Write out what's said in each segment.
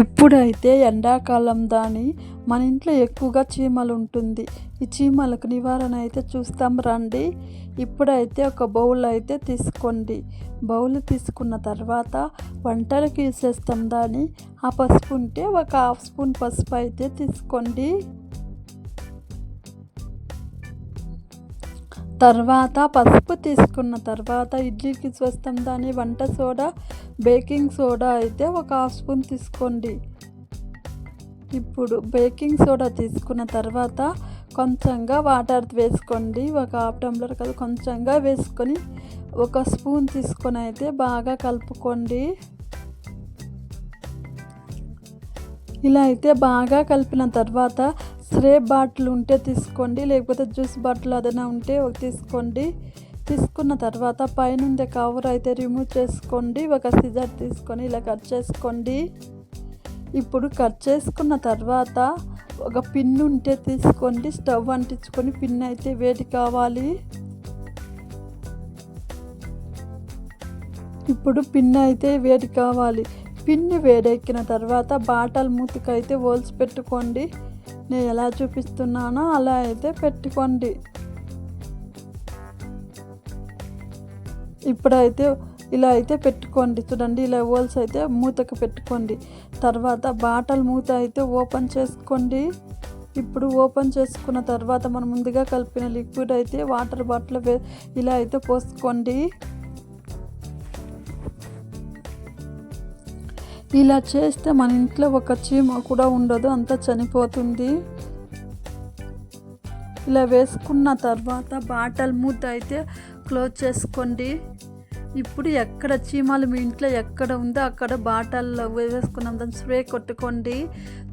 ఇప్పుడైతే ఎండాకాలం దాని మన ఇంట్లో ఎక్కువగా చీమలు ఉంటుంది ఈ చీమలకు నివారణ అయితే చూస్తాం. రండి. ఇప్పుడైతే ఒక బౌల్ అయితే తీసుకోండి. బౌల్ తీసుకున్న తర్వాత వంటలకు యూస్ చేస్తాం దాన్ని. ఆ పసుపు ఉంటే ఒక హాఫ్ స్పూన్ పసుపు అయితే తీసుకోండి. తర్వాత పసుపు తీసుకున్న తర్వాత ఇడ్లీకి చూస్తాం దాని వంట సోడా బేకింగ్ సోడా అయితే ఒక హాఫ్ స్పూన్ తీసుకోండి. ఇప్పుడు బేకింగ్ సోడా తీసుకున్న తర్వాత కొంచెంగా వాటర్ వేసుకోండి. ఒక హాఫ్ టంబ్లర్ కదా కొంచెంగా వేసుకొని ఒక స్పూన్ తీసుకొని అయితే బాగా కలుపుకోండి. ఇలా అయితే బాగా కలిపిన తర్వాత స్ప్రే బాటిల్ ఉంటే తీసుకోండి లేకపోతే జ్యూస్ బాటిల్ ఏదైనా ఉంటే ఒక తీసుకోండి. తీసుకున్న తర్వాత పైనుండే కవర్ అయితే రిమూవ్ చేసుకోండి ఒక సిజర్ తీసుకొని ఇలా కట్ చేసుకోండి. ఇప్పుడు కట్ చేసుకున్న తర్వాత ఒక పిన్ ఉంటే తీసుకోండి స్టవ్ అంటించుకొని పిన్ అయితే వేడి కావాలి. ఇప్పుడు పిన్ అయితే వేడి కావాలి. పిన్ వేడెక్కిన తర్వాత బాటల్ మూతికైతే ఓల్చి పెట్టుకోండి. నేను ఎలా చూపిస్తున్నానో అలా అయితే పెట్టుకోండి. ఇప్పుడైతే ఇలా అయితే పెట్టుకోండి. చూడండి ఇలా హోల్స్ అయితే మూతకు పెట్టుకోండి. తర్వాత బాటల్ మూత అయితే ఓపెన్ చేసుకోండి. ఇప్పుడు ఓపెన్ చేసుకున్న తర్వాత మనం ముందుగా కలిపిన లిక్విడ్ అయితే వాటర్ బాటిల్ వే ఇలా అయితే పోసుకోండి. ఇలా చేస్తే మన ఇంట్లో ఒక చీమ కూడా ఉండదు అంతా చనిపోతుంది. ఇలా వేసుకున్న తర్వాత బాటల్ మూత అయితే క్లోజ్ చేసుకోండి. ఇప్పుడు ఎక్కడ చీమలు మీ ఇంట్లో ఎక్కడ ఉందో అక్కడ బాటల్లో వేసుకున్నాం దాన్ని స్ప్రే కొట్టుకోండి.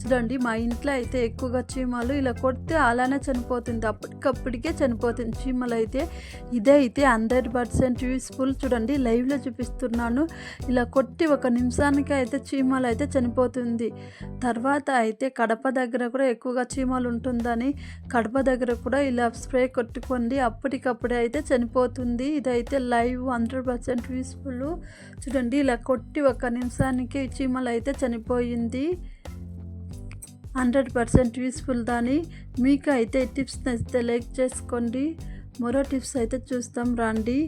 చూడండి మా ఇంట్లో అయితే ఎక్కువగా చీమలు ఇలా కొడితే అలానే చనిపోతుంది. అప్పటికప్పటికే చనిపోతుంది చీమలు అయితే. ఇదే అయితే హండ్రెడ్ పర్సెంట్ యూస్ఫుల్. చూడండి లైవ్లో చూపిస్తున్నాను. ఇలా కొట్టి ఒక నిమిషానికి అయితే చీమలు అయితే చనిపోతుంది. తర్వాత అయితే కడప దగ్గర కూడా ఎక్కువగా చీమలు ఉంటుందని కడప దగ్గర కూడా ఇలా స్ప్రే కొట్టుకోండి. అప్పటికప్పుడే అయితే చనిపోతుంది. ఇదైతే లైవ్ హండ్రెడ్ పర్సెంట్ యూస్ఫుల్. చూడండి ఇలా కొట్టి ఒక నిమిషానికి చీమలు అయితే చనిపోయింది. హండ్రెడ్ పర్సెంట్ యూస్ఫుల్ దాని. మీకు అయితే టిప్స్ నచ్చితే లైక్ చేసుకోండి. మరో టిప్స్ అయితే చూస్తాం. రండి.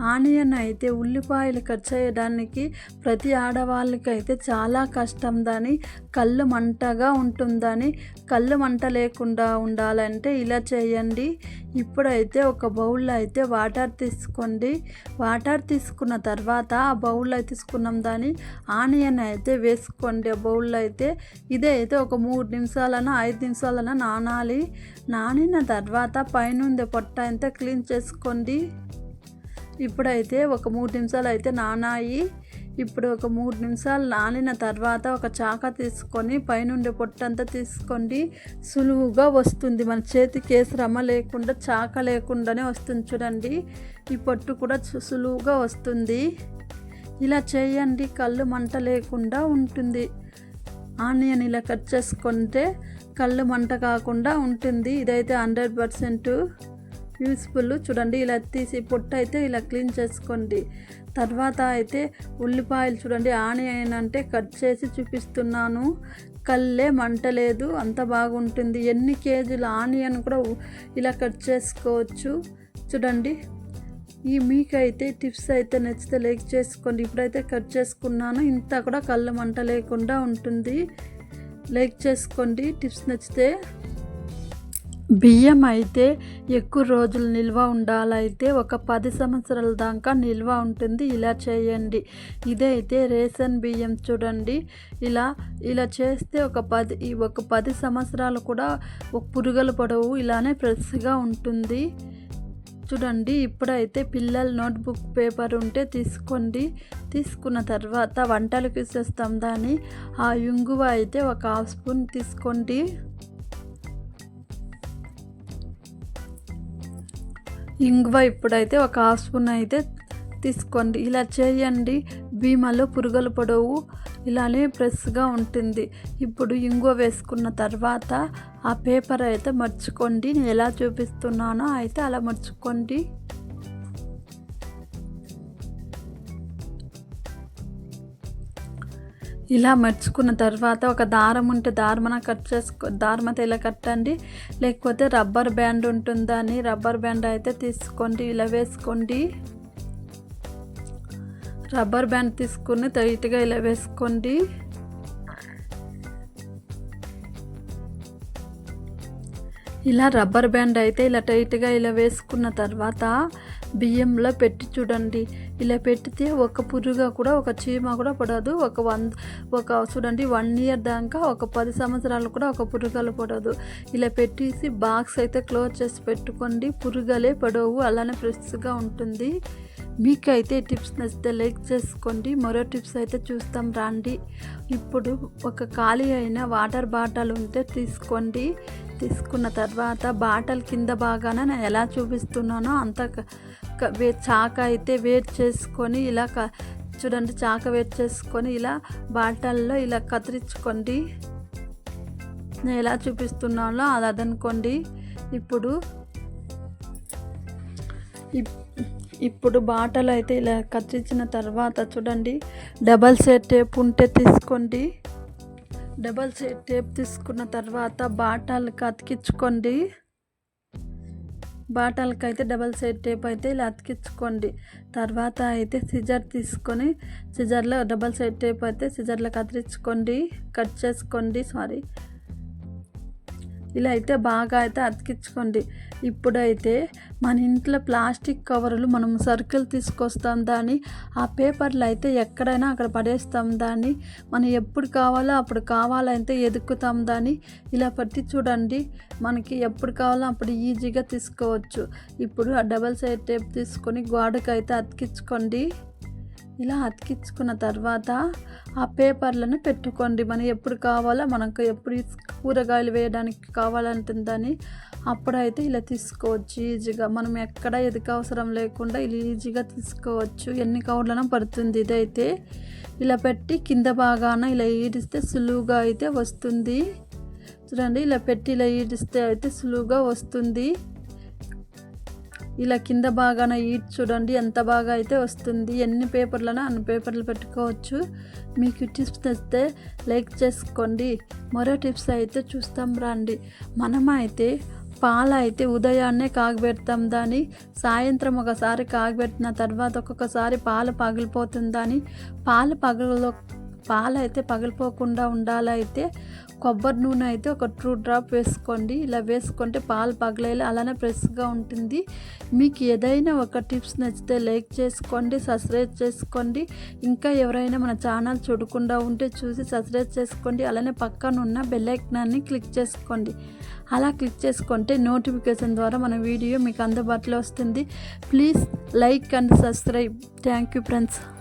ఆనియన్ అయితే ఉల్లిపాయలు కట్ చేయడానికి ప్రతి ఆడవాళ్ళకైతే చాలా కష్టం దాని. కళ్ళు మంటగా ఉంటుందని. కళ్ళు మంట లేకుండా ఉండాలంటే ఇలా చేయండి. ఇప్పుడైతే ఒక బౌల్లో అయితే వాటర్ తీసుకోండి. వాటర్ తీసుకున్న తర్వాత ఆ బౌల్లో తీసుకున్నాం దాన్ని ఆనియన్ అయితే వేసుకోండి ఆ బౌల్లో అయితే. ఇదే అయితే ఒక మూడు నిమిషాలన ఐదు నిమిషాలన నానాలి. నానిన తర్వాత పైనుంది పొట్ట అంతా క్లీన్ చేసుకోండి. ఇప్పుడైతే ఒక మూడు నిమిషాలు అయితే నానాయి. ఇప్పుడు ఒక మూడు నిమిషాలు నానిన తర్వాత ఒక చాక తీసుకొని పైనుండే పొట్టంతా తీసుకోండి. సులువుగా వస్తుంది. మన చేతికి ఏ శ్రమ లేకుండా చాక లేకుండానే వస్తుంది చూడండి. ఈ పొట్టు కూడా సులువుగా వస్తుంది. ఇలా చేయండి. కళ్ళు మంట లేకుండా ఉంటుంది. ఆనియన్ ఇలా కట్ చేసుకుంటే కళ్ళు మంట కాకుండా ఉంటుంది. ఇదైతే హండ్రెడ్ పర్సెంట్ యూస్ఫుల్. చూడండి ఇలా తీసి పొట్టు అయితే ఇలా క్లీన్ చేసుకోండి. తర్వాత అయితే ఉల్లిపాయలు చూడండి ఆనియన్ అంటే కట్ చేసి చూపిస్తున్నాను. కళ్ళే మంట లేదు అంత బాగుంటుంది. ఎన్ని కేజీల ఆనియన్ కూడా ఇలా కట్ చేసుకోవచ్చు. చూడండి ఈ మీకైతే టిప్స్ అయితే నచ్చితే లైక్ చేసుకోండి. ఇప్పుడైతే కట్ చేసుకున్నాను ఇంత కూడా కళ్ళు మంట లేకుండా ఉంటుంది. లైక్ చేసుకోండి టిప్స్ నచ్చితే. బియ్యం అయితే ఎక్కువ రోజులు నిల్వ ఉండాలైతే ఒక పది సంవత్సరాల దాకా నిల్వ ఉంటుంది. ఇలా చేయండి. ఇదైతే రేషన్ బియ్యం చూడండి. ఇలా ఇలా చేస్తే ఒక పది ఒక పది సంవత్సరాలు కూడా ఒక పురుగులు పడవు ఇలానే ఫ్రెష్గా ఉంటుంది. చూడండి ఇప్పుడైతే పిల్లలు నోట్బుక్ పేపర్ ఉంటే తీసుకోండి. తీసుకున్న తర్వాత వంటలకు ఇచ్చేస్తాం దాన్ని. ఆ ఇంగువ అయితే ఒక హాఫ్ స్పూన్ తీసుకోండి. ఇంగువ ఇప్పుడైతే ఒక హాఫ్ స్పూన్ అయితే తీసుకోండి. ఇలా చేయండి. భీమలో పురుగుల పొడవు ఇలానే ప్రెస్గా ఉంటుంది. ఇప్పుడు ఇంగువ వేసుకున్న తర్వాత ఆ పేపర్ అయితే మర్చుకోండి. నేను ఎలా చూపిస్తున్నానో అయితే అలా మర్చుకోండి. ఇలా మర్చుకున్న తర్వాత ఒక దారం ఉంటే దారమన కట్ చేసుకో దారమతో ఇలా కట్టండి. లేకపోతే రబ్బర్ బ్యాండ్ ఉంటుందని రబ్బర్ బ్యాండ్ అయితే తీసుకోండి. ఇలా వేసుకోండి. రబ్బర్ బ్యాండ్ తీసుకుని టైట్గా ఇలా వేసుకోండి. ఇలా రబ్బర్ బ్యాండ్ అయితే ఇలా టైట్గా ఇలా వేసుకున్న తర్వాత బియ్యంలో పెట్టి చూడండి. ఇలా పెట్టితే ఒక పురుగా కూడా ఒక చీమ కూడా పడదు. ఒక వన్ ఒక చూడండి వన్ ఇయర్ దాకా ఒక పది సంవత్సరాలు కూడా ఒక పురుగలు పడదు. ఇలా పెట్టేసి బాక్స్ అయితే క్లోజ్ చేసి పెట్టుకోండి. పురుగలే పడవు అలానే ఫ్రెష్గా ఉంటుంది. మీకైతే టిప్స్ నచ్చితే లైక్ చేసుకోండి. మరో టిప్స్ అయితే చూస్తాం రండి. ఇప్పుడు ఒక ఖాళీ అయిన వాటర్ బాటిల్ ఉంటే తీసుకోండి. తీసుకున్న తర్వాత బాటల్ కింద బాగాన నేను ఎలా చూపిస్తున్నానో అంత క- వే చాక అయితే వేట్ చేసుకొని ఇలా క చూడండి చాక వేట్ చేసుకొని ఇలా బాటల్లో ఇలా కత్తిరించుకోండి. నేను ఎలా చూపిస్తున్నానో అది అదనుకోండి. ఇప్పుడు ఇప్- ఇప్పుడు బాటలు అయితే ఇలా కత్తిరించిన తర్వాత చూడండి డబల్ సెట్ టేప్ ఉంటే తీసుకోండి. డబల్ సైడ్ టేప్ తీసుకున్న తర్వాత బాటాలకు అతికించుకోండి. బాటాలకు అయితే డబల్ సైడ్ టేప్ అయితే ఇలా అతికించుకోండి. తర్వాత అయితే సిజర్ తీసుకొని సిజర్లో డబల్ సైడ్ టేప్ అయితే సిజర్లో కత్తిరించుకోండి కట్ చేసుకోండి సారీ. ఇలా అయితే బాగా అయితే అతికించుకోండి. ఇప్పుడైతే మన ఇంట్లో ప్లాస్టిక్ కవర్లు మనం సర్కిల్ తీసుకొస్తాం దాన్ని ఆ పేపర్లు అయితే ఎక్కడైనా అక్కడ పడేస్తాం దాన్ని మనం ఎప్పుడు కావాలో అప్పుడు కావాలంటే ఎదుక్కుతాం దాన్ని. ఇలా పట్టి చూడండి మనకి ఎప్పుడు కావాలో అప్పుడు ఈజీగా తీసుకోవచ్చు. ఇప్పుడు ఆ డబల్ సైడ్ టేప్ తీసుకొని గోడకైతే అతికించుకోండి. ఇలా అతికించుకున్న తర్వాత ఆ పేపర్లను పెట్టుకోండి. మనం ఎప్పుడు కావాలో మనకు ఎప్పుడు కూరగాయలు వేయడానికి కావాలంటుందని అప్పుడైతే ఇలా తీసుకోవచ్చు. ఈజీగా మనం ఎక్కడ ఎదుక అవసరం లేకుండా ఇలా ఈజీగా తీసుకోవచ్చు. ఎన్ని కౌడ్లన పడుతుంది ఇదైతే. ఇలా పెట్టి కింద భాగాన ఇలా ఈడిస్తే సులువుగా అయితే వస్తుంది. చూడండి ఇలా పెట్టి ఇలా ఈడిస్తే అయితే సులువుగా వస్తుంది. ఇలా కింద బాగాన ఈట్ చూడండి ఎంత బాగా అయితే వస్తుంది. ఎన్ని పేపర్లను అన్ని పేపర్లు పెట్టుకోవచ్చు. మీకు టిప్స్ తెస్తే లైక్ చేసుకోండి. మరో టిప్స్ అయితే చూస్తాం రండి. మనమైతే పాలు అయితే ఉదయాన్నే కాగబెడతాం దాన్ని సాయంత్రం ఒకసారి కాగబెట్టిన తర్వాత ఒక్కొక్కసారి పాలు పగిలిపోతుందని పాలు పగల పాలు అయితే పగిలిపోకుండా ఉండాలైతే కొబ్బరి నూనె అయితే ఒక టూ డ్రాప్ వేసుకోండి. ఇలా వేసుకుంటే పాలు పగలేలా అలానే ఫ్రెష్గా ఉంటుంది. మీకు ఏదైనా ఒక టిప్స్ నచ్చితే లైక్ చేసుకోండి సబ్స్క్రైబ్ చేసుకోండి. ఇంకా ఎవరైనా మన ఛానల్ చూడకుండా ఉంటే చూసి సబ్స్క్రైబ్ చేసుకోండి. అలానే పక్కన ఉన్న బెల్లైకనాన్ని క్లిక్ చేసుకోండి. అలా క్లిక్ చేసుకుంటే నోటిఫికేషన్ ద్వారా మన వీడియో మీకు అందుబాటులో వస్తుంది. Please like and subscribe thank you friends